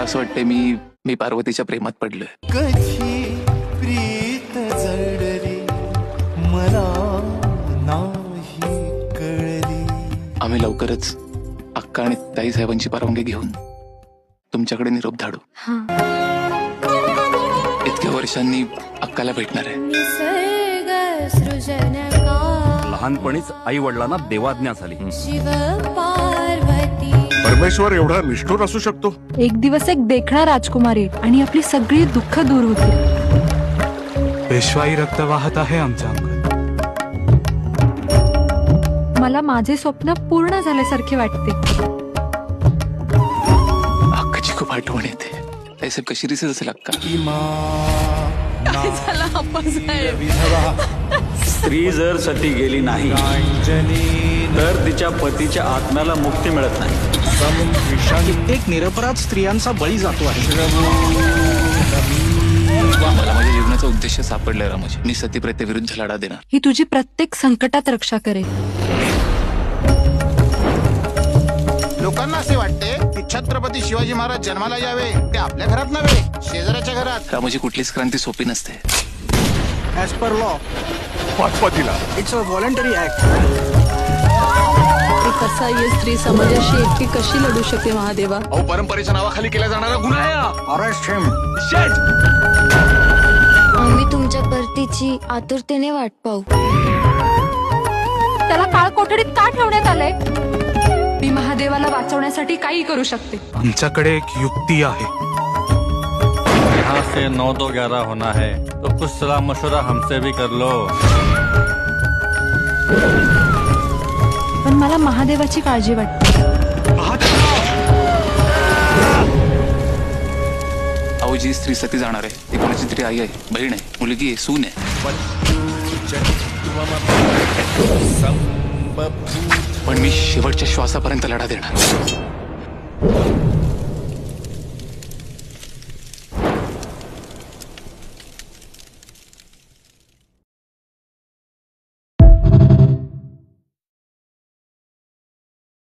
असं वाटतंय मी मी पार्वतीच्या प्रेमात पडलोय. कधी प्रीत जडली मला नाही कळली. आम्ही लवकरच अक्का आणि ताई साहेबांची परवानगी घेऊन तुमच्याकडे निरोप धाडू. हा. इतक्या वर्षांनी अक्काला भेटणार आहे. लहानपणीच आई वडिलांना देवाज्ञा झाली. शिव पार्वती परमेश्वर एवढा निष्ठुर असू शकतो? एक दिवस एक देखणा राजकुमारी आणि आपली सगळी दुःख दूर होतील पेशवाई रक्त वाहत आहे आमच्या अंगात मला माझे स्वप्न पूर्ण झाल्यासारखे वाटते. अक्काची खूप आठवण येते. साहेब कशी रिसेल असेल अक्का? स्त्री जर सती गेली नाही तर तिच्या पतीच्या आत्म्याला मुक्ती मिळत नाही. कित्येक निरपराध स्त्रियांचा बळी जातो आहे. मला माझ्या जीवनाचा उद्देश सापडलाय रामोजी. मी सतीप्रत्येविरुद्ध लढा देणार. ही तुझी प्रत्येक संकटात रक्षा करेल. लोकांना असे वाटते की छत्रपती शिवाजी महाराज जन्माला यावे ते आपल्या घरात नव्हे शेजाऱ्याच्या घरात. रामोजी कुठलीच क्रांती सोपी नसते. ऍज पर लॉ पाचपातीला इट्स अ व्हॉलंटरी ऍक्ट कसा आहे स्त्री समाजाशी एकटी कशी लढू शकते महादेवा? अहो परंपरेच्या नावाखाली केला जाणारा गुन्हा आहे हा. अरेस्ट हिम शेट! आम्ही तुमच्या परतीची आतुरतेने वाट पाहू. त्याला काळ कोठडीत का ठेवण्यात आलंय? मी महादेवाला वाचवण्यासाठी काही करू शकते. आमच्याकडे एक युक्ती आहे. यहाँ से नौ दो ग्यारह होना है तो कुछ सलाह मशुरा हमसे भी कर लो। पण मला महादेवाची काळजी वाटते. अहो जी स्त्री सती जाणार आहे. ती कोणाची तरी आई आहे बहीण आहे मुलगी आहे सून आहे. पण मी शेवटच्या श्वासापर्यंत लढा देणार.